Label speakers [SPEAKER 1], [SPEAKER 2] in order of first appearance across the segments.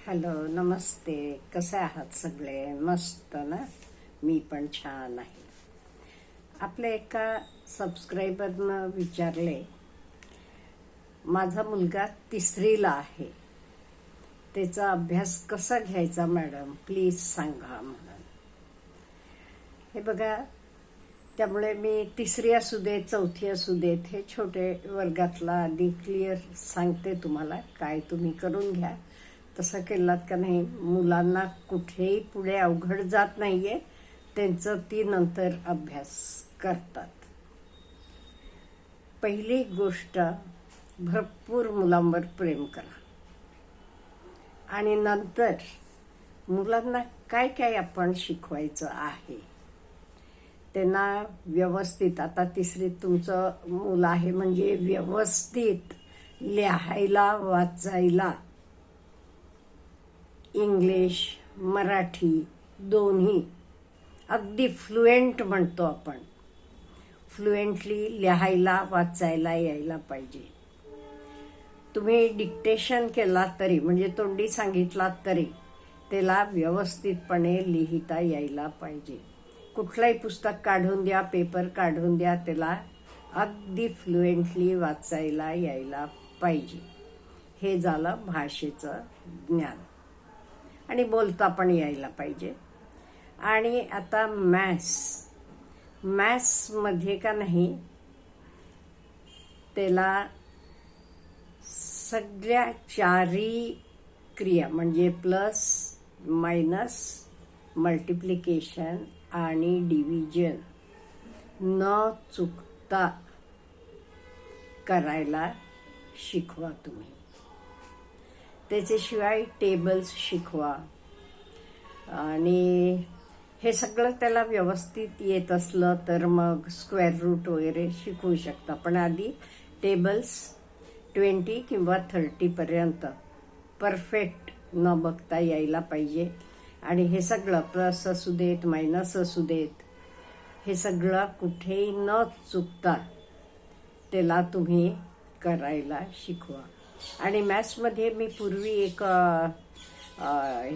[SPEAKER 1] Hello नमस्ते. कसे आहात सगळे? मस्त ना? मी पण छान आहे. आपल्या एका सबस्क्रायबरनं विचारले माझा मुलगा तिसरीला आहे. त्याचा अभ्यास कसा घ्यायचा मॅडम? प्लीज सांगा म्हणून. हे बघा त्यामुळे मी तिसरी असू दे चौथी असू देत हे छोटे वर्गातला आधी क्लिअर सांगते तुम्हाला. काय तुम्ही करून घ्या. तसं केलात का नाही मुलांना कुठेही पुढे अवघड जात नाही आहे त्यांचं ती नंतर अभ्यास करतात. पहिली गोष्ट भरपूर मुलांवर प्रेम करा. आणि नंतर मुलांना काय काय आपण शिकवायचं आहे त्यांना व्यवस्थित आता तिसरीत तुमचं मुलं आहे म्हणजे व्यवस्थित लिहायला वाचायला इंग्लिश मराठी दोन्ही अगदी फ्लुएंट म्हणतो आपण. फ्लुएंटली लिहायला वाचायला यायला पाहिजे. तुम्ही डिक्टेशन केला तरी म्हणजे तोंडी सांगितलात तरी त्याला व्यवस्थितपणे लिहिता यायला पाहिजे. कुठलंही पुस्तक काढून द्या पेपर काढून द्या त्याला अगदी फ्लुएंटली वाचायला यायला पाहिजे. हे झालं भाषेचं ज्ञान. आणि बोलता पण यायला पाहिजे. आणि आता मॅथ्स मॅथ्समध्ये का नाही त्याला सगळ्या चारी क्रिया म्हणजे प्लस मायनस मल्टिप्लिकेशन आणि डिव्हिजन न चुकता करायला शिकवा तुम्ही. त्याच्याशिवाय टेबल्स शिकवा. आणि हे सगळं त्याला व्यवस्थित येत असलं तर मग स्क्वेअर रूट वगैरे शिकवू शकता. पण आधी टेबल्स ट्वेंटी किंवा थर्टीपर्यंत परफेक्ट न बघता यायला पाहिजे. आणि हे सगळं प्लस असू देत मायनस असू देत हे सगळं कुठेही न चुकता त्याला तुम्ही करायला शिकवा. आणि मॅथ्समध्ये मी पूर्वी एक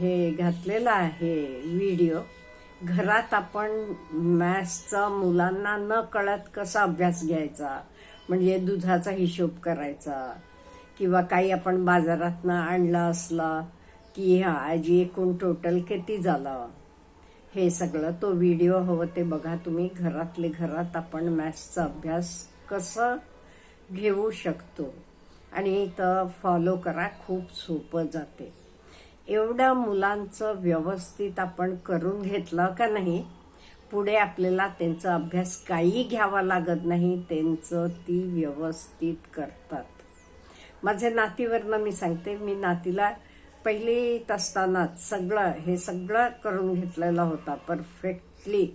[SPEAKER 1] हे घातलेलं आहे व्हिडिओ. घरात आपण मॅथ्सचा मुलांना न कळत कसा अभ्यास घ्यायचा? म्हणजे दुधाचा हिशोब करायचा. किंवा काही आपण बाजारातनं आणला असला की हा आजी एकूण टोटल किती झालं? हे सगळं तो व्हिडिओ हवं ते बघा. तुम्ही घरातले घरात आपण मॅथ्सचा अभ्यास कसं घेऊ शकतो? आणि इथं फॉलो करा खूप सोपं जाते. एवढ्या मुलांचं व्यवस्थित आपण करून घेतलं का नाही पुढे आपल्याला त्यांचा अभ्यास काही घ्यावा लागत नाही त्यांचं ती व्यवस्थित करतात. माझे नातीवरनं मी सांगते मी नातीला पहिलीत असतानाच सगळं हे सगळं करून घेतलेला होता परफेक्टली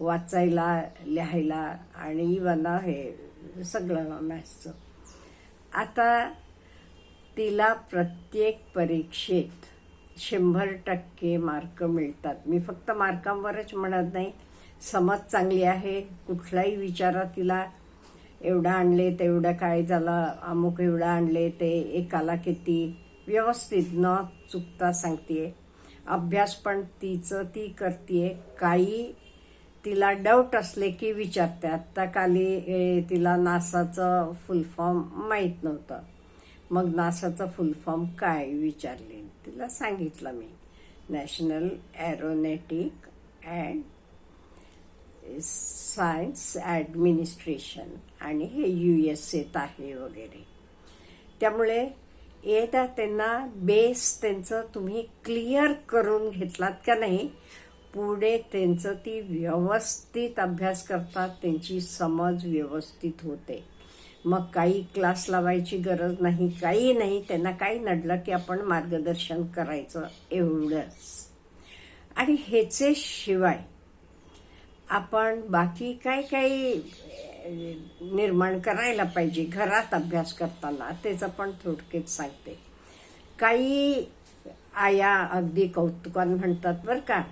[SPEAKER 1] वाचायला लिहायला आणि इवन हे सगळं मॅथ्सचं आता तिला प्रत्येक परीक्षेत शंभर टक्के मार्क मिळतात. मी फक्त मार्कांवरच म्हणत नाही. समज चांगली आहे कुठलाही विचारा तिला एवढं आणले तेवढं काय झालं अमुक एवढं आणले ते एकाला किती? व्यवस्थित न चुकता सांगते अभ्यास पण तिचं ती करते काही तिला डाऊट असले की विचारते आत्ता काली तिला नासाचं फुल फॉर्म माहीत नव्हतं. मग नासाचं फुल फॉर्म काय विचारले? तिला सांगितलं मी. National aeronautic and science administration आणि हे यू एस एत आहे वगैरे. त्यामुळे येत्या त्यांना बेस त्यांचं तुम्ही क्लिअर करून घेतलात का नाही? पुढे त्यांचं ती व्यवस्थित अभ्यास करतात त्यांची समज व्यवस्थित होते. मग काही क्लास लावायची गरज नाही काही नाही त्यांना काही नडलं की आपण मार्गदर्शन करायचं एवढंच. आणि ह्याचे शिवाय आपण बाकी काय काही निर्माण करायला पाहिजे घरात अभ्यास करताना त्याचं पण थोडकेच सांगते. काही आया अगदी कौतुकान म्हणतात बरं का.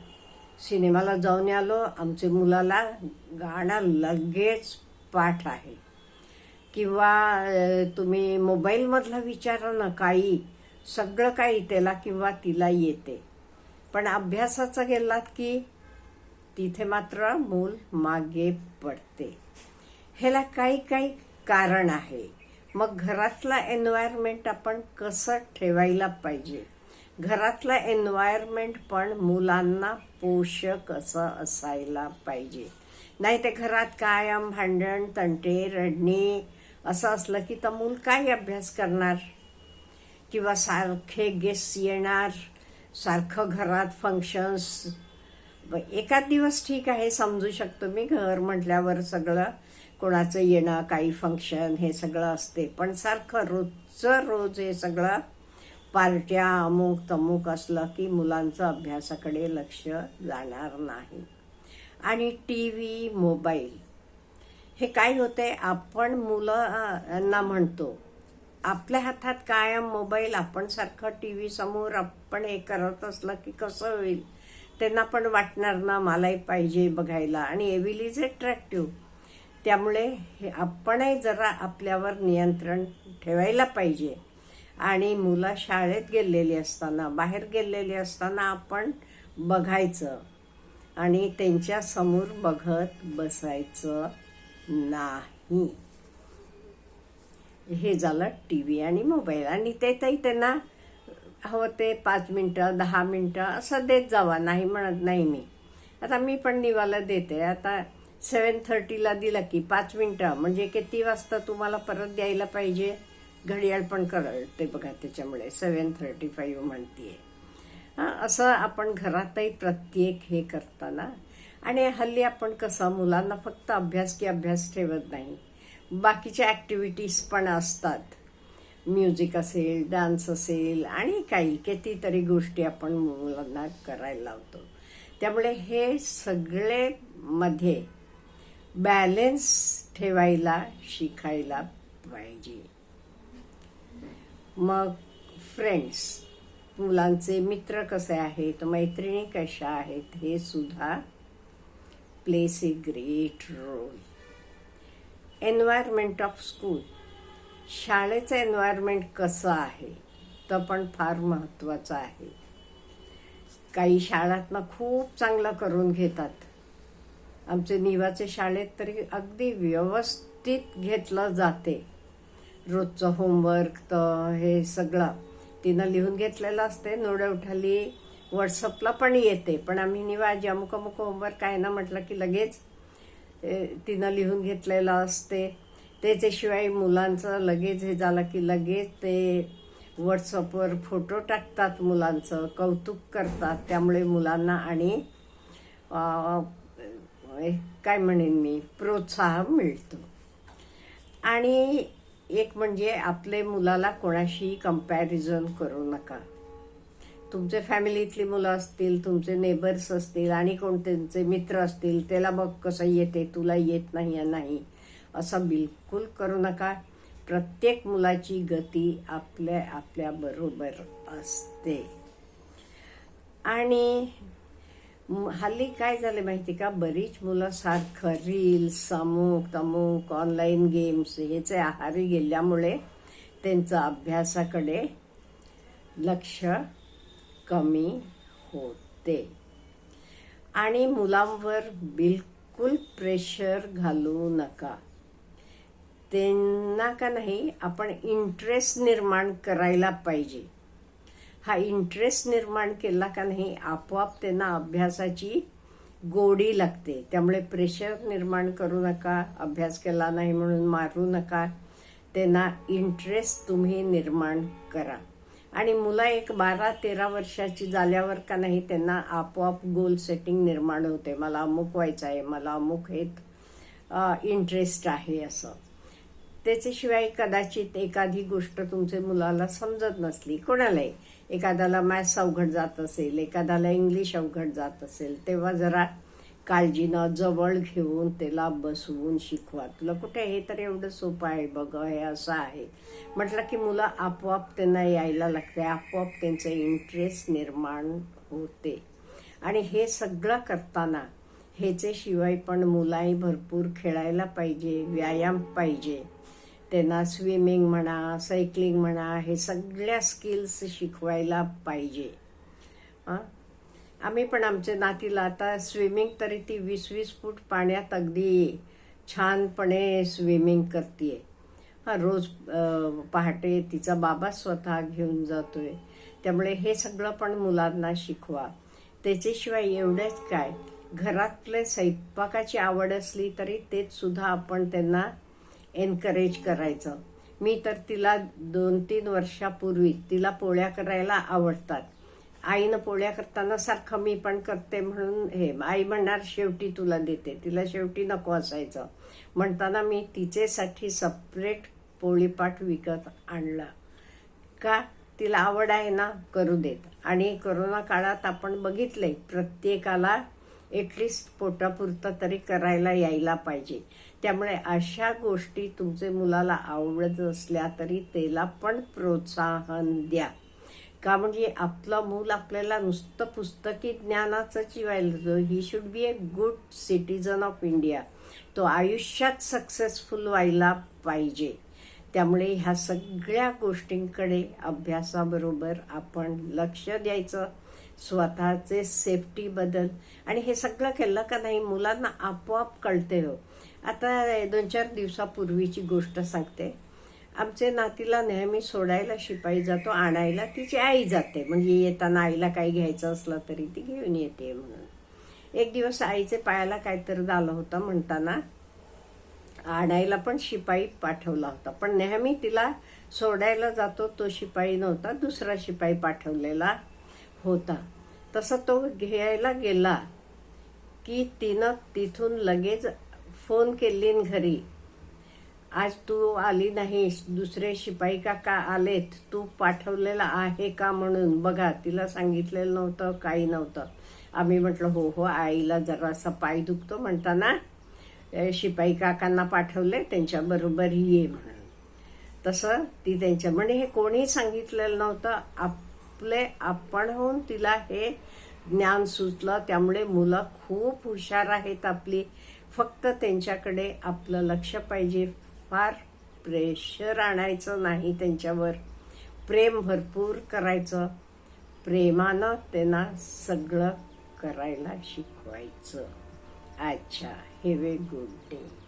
[SPEAKER 1] सिनेमाला जाऊन आलो. आमच्या मुलाला गाणं लगेच पाठ आहे. किंवा तुम्ही मोबाईलमधला विचारा ना काही. सगळं काही त्याला किंवा तिला येते. पण अभ्यासाचं गेलात की तिथे मात्र मूल मागे पडते. ह्याला काही काही कारण आहे. मग घरातला एन्व्हायरमेंट आपण कसं ठेवायला पाहिजे? घरातलं एन्व्हायरमेंट पण मुलांना पोषक असं असायला पाहिजे. नाही ते घरात कायम भांडण तंटे रडणे असं असलं की तर मूल काय अभ्यास करणार? किंवा सारखे गेस्ट येणार सारखं घरात फंक्शन्स एकाच दिवस ठीक आहे समजू शकतो मी घर म्हटल्यावर सगळं कोणाचं येणं काही फंक्शन हे सगळं असते. पण सारखं रोजचं रोज हे सगळं पार्ट्या अमुक तमुक असलं की मुलांचं अभ्यासाकडे लक्ष जाणार नाही. आणि टी व्ही मोबाईल हे काय होते आपण मुलांना म्हणतो आपल्या हातात कायम मोबाईल आपण सारखं टी व्ही समोर आपण हे करत असलं की कसं होईल? त्यांना पण वाटणार ना मलाही पाहिजे बघायला. आणि एव्हिल इज अट्रॅक्टिव्ह त्यामुळे हे आपणही जरा आपल्यावर नियंत्रण ठेवायला पाहिजे. आणि मुलं शाळेत गेलेली असताना बाहेर गेलेली असताना आपण बघायचं आणि त्यांच्यासमोर बघत बसायचं नाही. हे झालं टी व्ही आणि मोबाईल. आणि ते तरी त्यांना हवं ते पाच मिनटं दहा मिनटं असं देत जावा नाही म्हणत नाही मी. आता मी पण निवाला देते. आता सेवन थर्टीला दिलं की पाच मिनटं म्हणजे किती वाजता तुम्हाला परत द्यायला पाहिजे? घडियाळ पण कळते बघा त्याच्यामुळे. सेवन थर्टी फाईव्ह म्हणतीये. हां असं आपण घरातही प्रत्येक हे करताना. आणि हल्ली आपण कसं मुलांना फक्त अभ्यास की अभ्यास ठेवत नाही. बाकीच्या ॲक्टिव्हिटीज पण असतात. म्युझिक असेल डान्स असेल आणि काही कितीतरी गोष्टी आपण मुलांना करायला लावतो. त्यामुळे हे सगळे मध्ये बॅलेन्स ठेवायला शिकायला पाहिजे. मग फ्रेंड्स मुलांचे मित्र कसे आहेत मैत्रिणी कशा आहेत हे सुद्धा plays a great role environment of school शाळेचं एन्व्हायरमेंट कसं आहे तर पण फार महत्त्वाचं आहे. काही शाळांना खूप चांगलं करून घेतात. आमचे निवाचे शाळेत तरी अगदी व्यवस्थित घेतलं जाते. रोजचं होमवर्क तर हे सगळं. तिनं लिहून घेतलेलं असते नोडवठाली व्हॉट्सअपला पण येते. पण आम्ही निवाजी अमुक अमुक होमवर्क आहे ना म्हटलं की लगेच तिनं लिहून घेतलेलं असते त्याच्याशिवाय मुलांचं लगेच हे झालं की लगेच ते व्हॉट्सअपवर फोटो टाकतात मुलांचं कौतुक करतात. त्यामुळे मुलांना आणि काय म्हणेन मी प्रोत्साहन मिळतो. आणि एक म्हणजे आपले मुलाला कोणाशी कंपॅरिझन करू नका. तुमचे फॅमिलीतली मुलं असतील तुमचे नेबर्स असतील आणि कोणत्यांचे मित्र असतील त्याला बघ कसं येते तुला येत नाही या नाही असं बिलकुल करू नका. प्रत्येक मुलाची गती आपल्या आपल्या बरोबर असते. आणि हल्ली काय झाले माहिती का? बरीच मुलं सारखं रील्स अमुक तमुक ऑनलाईन गेम्स याचे आहारी गेल्यामुळे त्यांचं अभ्यासाकडे लक्ष कमी होते. आणि मुलांवर बिलकुल प्रेशर घालू नका. त्यांना का नाही आपण इंटरेस्ट निर्माण करायला पाहिजे. हा इंटरेस्ट निर्माण केला का नाही आपोआप त्यांना अभ्यासाची गोडी लागते. त्यामुळे प्रेशर निर्माण करू नका अभ्यास केला नाही म्हणून मारू नका. त्यांना इंटरेस्ट तुम्ही निर्माण करा. आणि मुलं एक बारा तेरा वर्षाची झाल्यावर का नाही त्यांना आपोआप गोल सेटिंग निर्माण होते. मला अमुक व्हायचं आहे मला अमुक हे इंटरेस्ट आहे असं. त्याच्याशिवाय कदाचित एखादी गोष्ट तुमच्या मुलाला समजत नसली कोणालाही. एखाद्याला मॅथ्स अवघड जात असेल एखाद्याला इंग्लिश अवघड जात असेल तेव्हा जरा काळजीनं जवळ घेऊन त्याला बसवून शिकवा. तुला कुठे हे तर एवढं सोपं आहे बघ हे असं आहे. म्हटलं की मुलं आपोआप त्यांना यायला लागते आपोआप त्यांचं इंटरेस्ट निर्माण होते. आणि हे सगळं करताना ह्याच्याशिवाय पण मुलाही भरपूर खेळायला पाहिजे व्यायाम पाहिजे. त्यांना स्विमिंग म्हणा सायकलिंग म्हणा हे सगळ्या स्किल्स शिकवायला पाहिजे. हां? आम्ही पण आमच्या नातीला आता स्विमिंग तरी ती वीस वीस फूट पाण्यात अगदी छानपणे स्विमिंग करते हा रोज पहाटे तिचा बाबा स्वतः घेऊन जातोय. त्यामुळे हे सगळं पण मुलांना शिकवा. त्याच्याशिवाय एवढंच काय? घरातले स्वयंपाकाची आवड असली तरी तेच सुद्धा आपण त्यांना एनकरेज करायचं. मी तर तिला दोन तीन वर्षापूर्वी तिला पोळ्या करायला आवडतात. आईनं पोळ्या करताना सारखं मी पण करते म्हणून हे आई म्हणणार शेवटी तुला देते. तिला शेवटी नको असायचं. म्हणताना मी तिचेसाठी सपरेट पोळीपाठ विकत आणला. का? तिला आवड आहे ना करू देत. आणि करोना काळात आपण बघितलंय प्रत्येकाला एटलिस्ट पोटापुरतं तरी करायला यायला पाहिजे. त्यामुळे अशा गोष्टी तुमचे मुलाला आवडत असल्या तरी त्याला पण प्रोत्साहन द्या. का म्हणजे आपलं मूल आपल्याला नुसतं पुस्तकी ज्ञानाचं चिवायला he should be a good citizen of India तो आयुष्यात सक्सेसफुल व्हायला पाहिजे. त्यामुळे ह्या सगळ्या गोष्टींकडे अभ्यासाबरोबर आपण लक्ष द्यायचं. स्वतःचे सेफ्टी बदल. आणि हे सगळं केलं का नाही मुलांना आपोआप कळते. हो आता दोन चार दिवसापूर्वीची गोष्ट सांगते. आमचे नातीला नेहमी सोडायला शिपाई जातो आणायला तिची आई जाते. म्हणजे येताना आईला काही घ्यायचं असलं तरी ती घेऊन येते म्हणून. एक दिवस आईचे पायाला काहीतरी झालं होतं म्हणताना आणायला पण शिपाई पाठवला होता. पण नेहमी तिला सोडायला जातो तो शिपाई नव्हता दुसरा शिपाई पाठवलेला होता. तसा तो घ्यायला गेला की तिनं तिथून लगेच फोन केलीन घरी. आज तू आली नाहीस दुसरे शिपाई काका आलेत तू पाठवलेला आहे का म्हणून? बघा तिला सांगितलेलं नव्हतं काही नव्हतं. आम्ही म्हटलं हो हो आईला जरासा पाय दुखतो म्हणताना शिपाई काकांना पाठवले त्यांच्याबरोबर ये म्हणून. तसं ती त्यांच्या म्हणजे हे कोणी सांगितलेलं नव्हतं. आपले आपण होऊन तिला हे ज्ञान सुचलं त्यामुळे मुलं खूप हुशार आहेत आपली. फक्त त्यांच्याकडे आपलं लक्ष पाहिजे. फार प्रेशर आणायचं नाही त्यांच्यावर. प्रेम भरपूर करायचं. प्रेमानं त्यांना सगळं करायला शिकवायचं. अच्छा हे वे गुड डे